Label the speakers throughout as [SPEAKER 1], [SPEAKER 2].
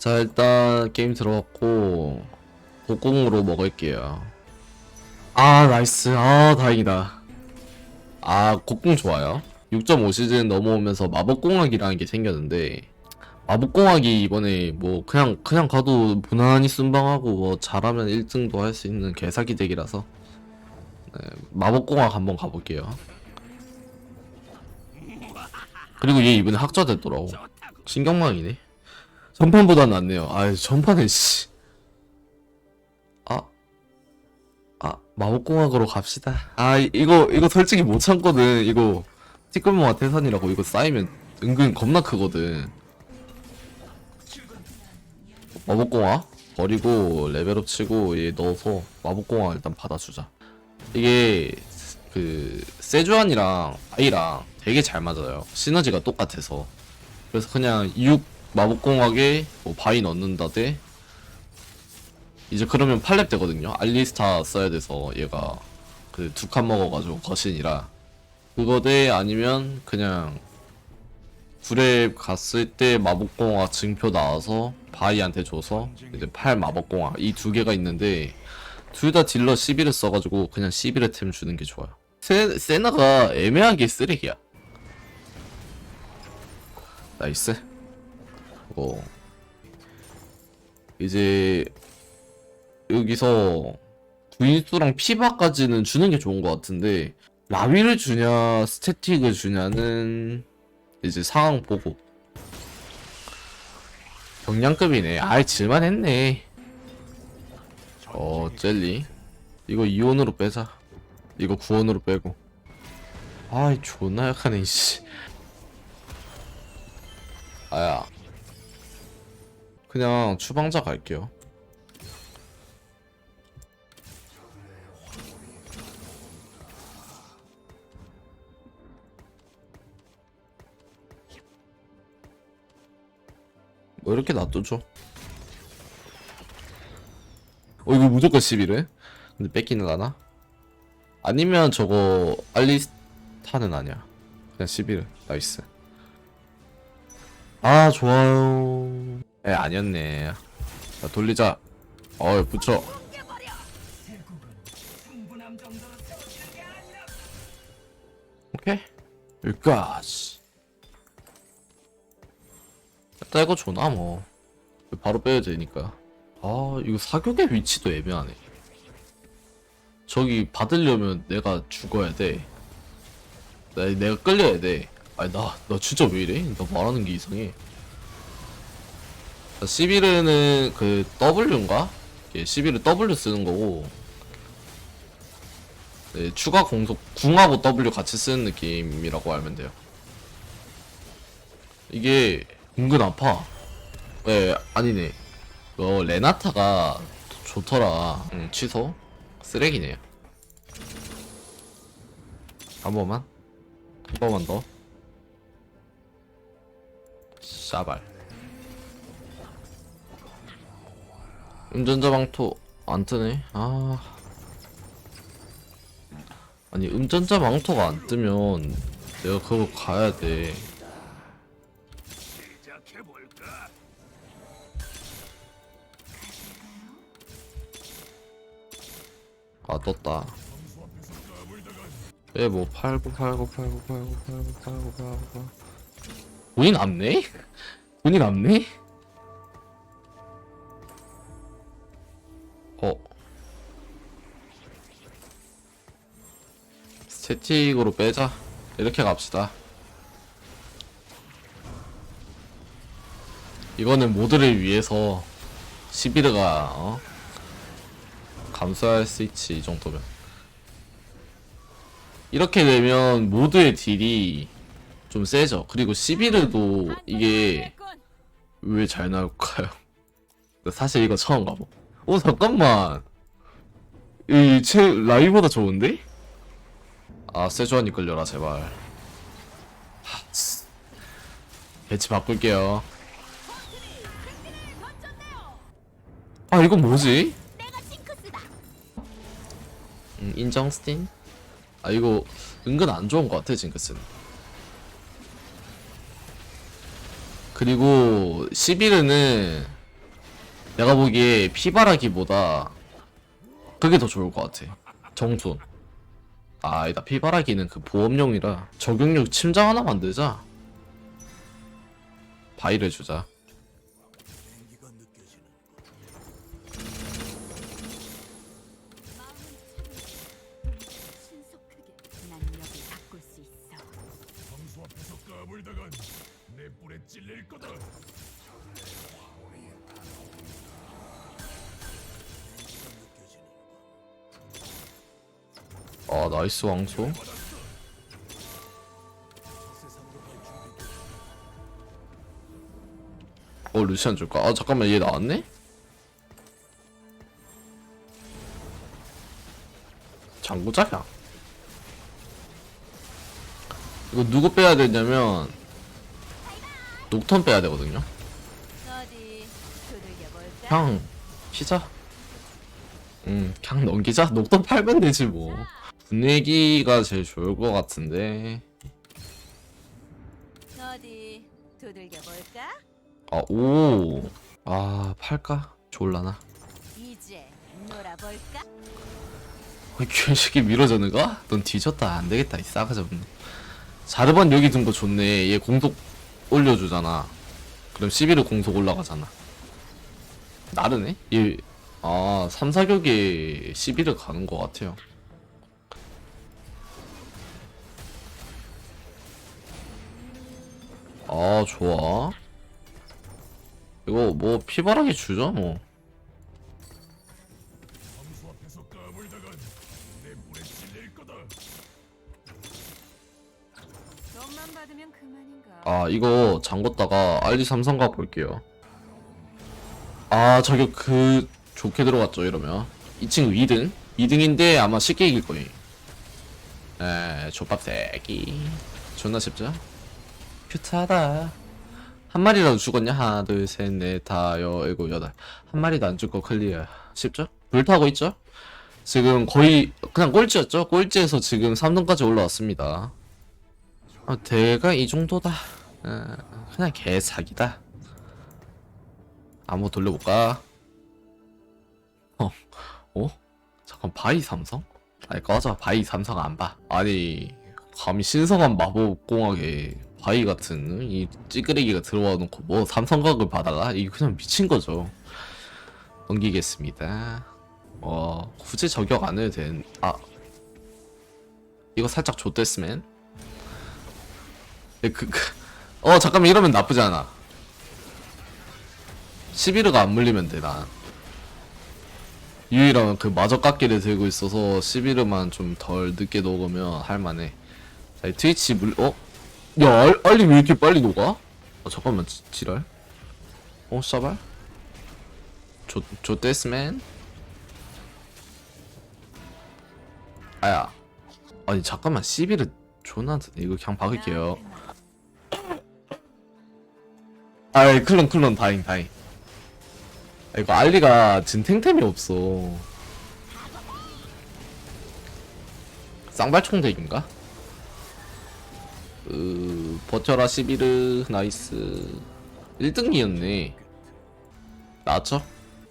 [SPEAKER 1] 자 일단 게임 들어갔고 복공으로 먹을게요. 아 나이스. 아 다행이다. 아 곡궁 좋아요. 6.5 시즌 넘어오면서 마법공학이라는 게 생겼는데 마법공학이 이번에 뭐 그냥 그냥 가도 무난히 순방하고 뭐 잘하면 1등도 할 수 있는 개사기 덱이라서 네, 마법공학 한번 가볼게요. 그리고 얘 이번에 학자 됐더라고. 신경망이네 전판보다 낫네요. 아, 전판에 씨. 아, 아 마법공학으로 갑시다. 아 이- 이거 이거 솔직히 못 참거든. 이거 티끌모아 태산이라고 이거 쌓이면 은근 겁나 크거든. 마법공학 버리고 레벨업 치고 얘 넣어서 마법공학 일단 받아주자. 이게 그 세주안이랑 아이랑 되게 잘 맞아요. 시너지가 똑같아서. 그래서 그냥 6 마법공학에 뭐 바위 넣는다 대? 이제 그러면 8렙 되거든요. 알리스타 써야 돼서 얘가 그 두 칸 먹어가지고 거신이라. 그거 대 아니면 그냥 9렙 갔을 때 마법공학 증표 나와서 바위한테 줘서 이제 8 마법공학. 이 두 개가 있는데 둘 다 딜러 11을 써가지고 그냥 11의 템 주는 게 좋아요. 세, 세나가 애매하게 쓰레기야. 나이스 어 이제 여기서 구인수랑 피바까지는 주는 게 좋은 것 같은데 라위를 주냐 스태틱을 주냐는 이제 상황 보고. 경량급이네. 아이 질만 했네. 어 젤리. 이거 2원으로 빼자. 이거 9원으로 빼고. 아이 존나 약하네 씨. 아야 그냥 추방자 갈게요. 뭐 이렇게 놔두죠. 어 이거 무조건 11회? 근데 뺏기는 가나? 아니면 저거 알리스타는 아니야. 그냥 11회. 나이스. 아 좋아요. 에 아니었네. 자 돌리자. 어 붙여. 오케이 여기까지. 일단 이거 좋나 뭐. 바로 빼야 되니까. 아 이거 사격의 위치도 애매하네. 저기 받으려면 내가 죽어야 돼. 나, 내가 끌려야 돼. 아니 나, 나 진짜 왜 이래? 나 말하는 게 이상해. 11은 그 W인가? 예, 11은 W 쓰는 거고 네, 추가 공속 궁하고 W 같이 쓰는 느낌이라고 알면 돼요. 이게 은근 아파. 예, 아니네. 어, 레나타가 좋더라. 응, 취소. 쓰레기네요. 한 번만. 한 번만 더. 샤발. 운전자 망토 안 뜨네. 아. 아니 운전자 망토가 안 뜨면 내가 그거 가야 돼. 아 떴다. 왜 뭐 팔고 팔고 팔고 팔고 팔고 팔고 팔고 돈이 남네? 돈이 남네? 스태틱으로 빼자 이렇게 갑시다 이거는 모드를 위해서 시비르가 어? 감수할 수 있지 이 정도면 이렇게 되면 모드의 딜이 좀 세죠 그리고 시비르도 이게 왜 잘 나올까요? 사실 이거 처음 가보. 어 잠깐만. 이제 라이보다 좋은데? 아 세주안이 끌려라 제발. 배치 바꿀게요. 아 이건 뭐지? 음, 인정 스틴? 아 이거 은근 안 좋은 것 같아 징크스는. 그리고 11회는 내가 보기에 피바라기보다 그게 더 좋을 것 같아. 정손. 아, 아니다. 피바라기는 그 보험용이라 적용력 침장 하나 만들자. 바이를 주자. 아, 나이스 왕소. 어, 루시안 줄까? 아, 잠깐만, 얘 나왔네? 장구자야. 이거 누구 빼야 되냐면, 녹턴 빼야 되거든요? 그냥, 피자. 음, 그냥 넘기자? 녹턴 팔면 되지, 뭐. 분위기가 제일 좋을 것 같은데.
[SPEAKER 2] 어디 두들겨 볼까?
[SPEAKER 1] 아, 오. 아, 팔까? 졸라나.
[SPEAKER 2] 이제 놀아볼까?
[SPEAKER 1] 이 개새끼 밀어주는가? 넌 뒤졌다. 안 되겠다. 이 싸가지 없네. 자르반 여기 둔 거 좋네. 얘 공속 올려주잖아. 그럼 11을 공속 올라가잖아. 나르네? 얘, 아, 3, 4격에 11을 가는 것 같아요. 아, 좋아. 이거 뭐 피바라기 주죠, 뭐. 아 이거 잠궜다가 알리 삼성 가 볼게요. 아 저격 그 좋게 들어갔죠 이러면. 2층 2등? 2등인데 아마 쉽게 이길 거예요. 에 족밥 새끼. 존나 쉽죠 큐트하다 한 마리라도 죽었냐 하나 둘셋넷 다여 일곱 여덟 한 마리도 안 죽고 클리어 쉽죠 불타고 있죠 지금 거의 그냥 꼴찌였죠 꼴찌에서 지금 3등까지 올라왔습니다 아, 대가 이 정도다. 어, 그냥 개사기다. 한번 돌려볼까? 어, 어? 잠깐 바이 삼성? 아니 꺼져 바이 삼성 안 봐. 아니 감히 신성한 마법공학에 바이 같은 이 찌끄레기가 들어와 놓고 뭐 삼성각을 받아가? 이게 그냥 미친 거죠. 넘기겠습니다. 어 굳이 저격 안 해도 된. 아 이거 살짝 좆됐으면. 예, 그, 그, 어, 잠깐만, 이러면 나쁘지 않아. 11호가 안 물리면 돼, 난. 유이랑 그 마저 깎기를 들고 있어서 11호만 좀 덜 늦게 녹으면 할만해. 자, 이 트위치 물, 어? 야, 알, 알리 왜 이렇게 빨리 녹아? 어, 잠깐만, 지, 지랄. 어, 씨발? 조, 조 데스맨? 아야. 아니, 잠깐만, 11을 존나, 이거 그냥 박을게요. 아이 클론 클론 다행 다행 아, 이거 알리가 진탱템이 없어 쌍발총대기인가? 으 버텨라 11르 나이스 1등이었네 나왔죠?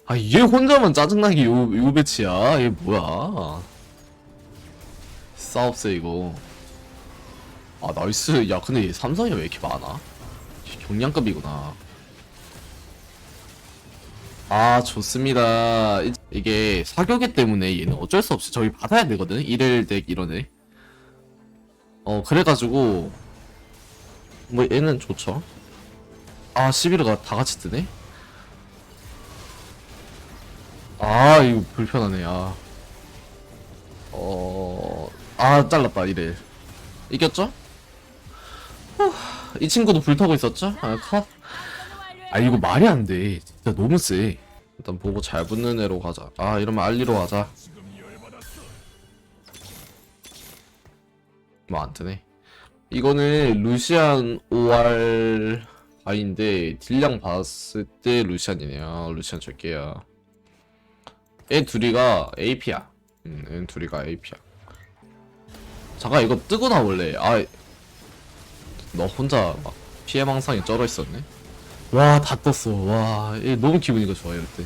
[SPEAKER 1] 아얘 혼자만 짜증나게 요, 요 배치야 얘 뭐야 싸웁세 이거 아 나이스 야 근데 얘 삼성이 왜 이렇게 많아? 경량급이구나. 아, 좋습니다. 이- 이게 사교계 때문에 얘는 어쩔 수 없이 저희 받아야 되거든. 1일 덱 애. 어, 그래가지고, 뭐 얘는 좋죠. 아, 11호가 다 같이 뜨네? 아, 이거 불편하네, 아. 어, 아, 잘랐다, 이래. 이겼죠? 이 친구도 불타고 있었죠? 아, 컷. 아, 이거 말이 안 돼. 진짜 너무 세. 일단 보고 잘 붙는 애로 가자. 아, 이러면 알리로 가자. 뭐안 되네. 이거는 루시안 OR 바인데 딜량 봤을 때 루시안이네요. 루시안 줄게요. 얘 둘이가 AP야. 음, 얘 둘이가 AP야. 잠깐 이거 뜨고 나올래. 아, 너 혼자 막 피해 망상에 쩔어 있었네. 와, 다 떴어. 와, 얘 너무 기분이가 좋아요, 이때.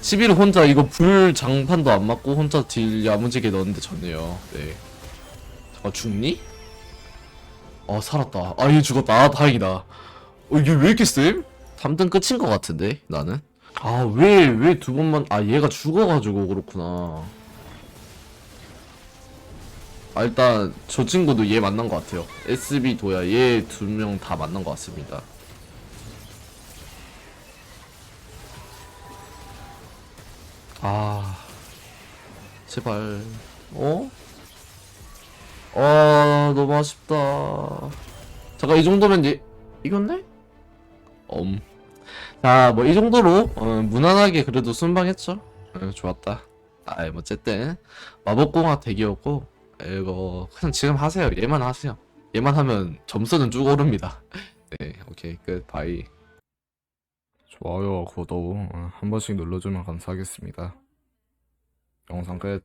[SPEAKER 1] 11 혼자 이거 불 장판도 안 맞고 혼자 딜 야무지게 넣었는데 졌네요. 네. 잠깐, 죽니? 아, 살았다. 아, 얘 죽었다. 아, 다행이다. 어, 이게 왜 이렇게 쌤? 3등 끝인 것 같은데, 나는? 아, 왜, 왜 두 번만, 아, 얘가 죽어가지고 그렇구나. 아, 일단, 저 친구도 얘 만난 것 같아요. SB 도야, 얘 두 명 다 만난 것 같습니다. 아, 제발, 어? 아, 너무 아쉽다. 잠깐, 이 정도면 얘, 이겼네? 엄. 자, 뭐, 이 정도로, 어, 무난하게 그래도 순방했죠? 어, 좋았다. 아, 뭐, 어쨌든, 마법공학 대기였고, 이거, 그냥 지금 하세요. 얘만 하세요. 얘만 하면 점수는 쭉 오릅니다. 네, 오케이, 끝, 바이. 좋아요, 구독, 한 번씩 눌러주면 감사하겠습니다. 영상 끝.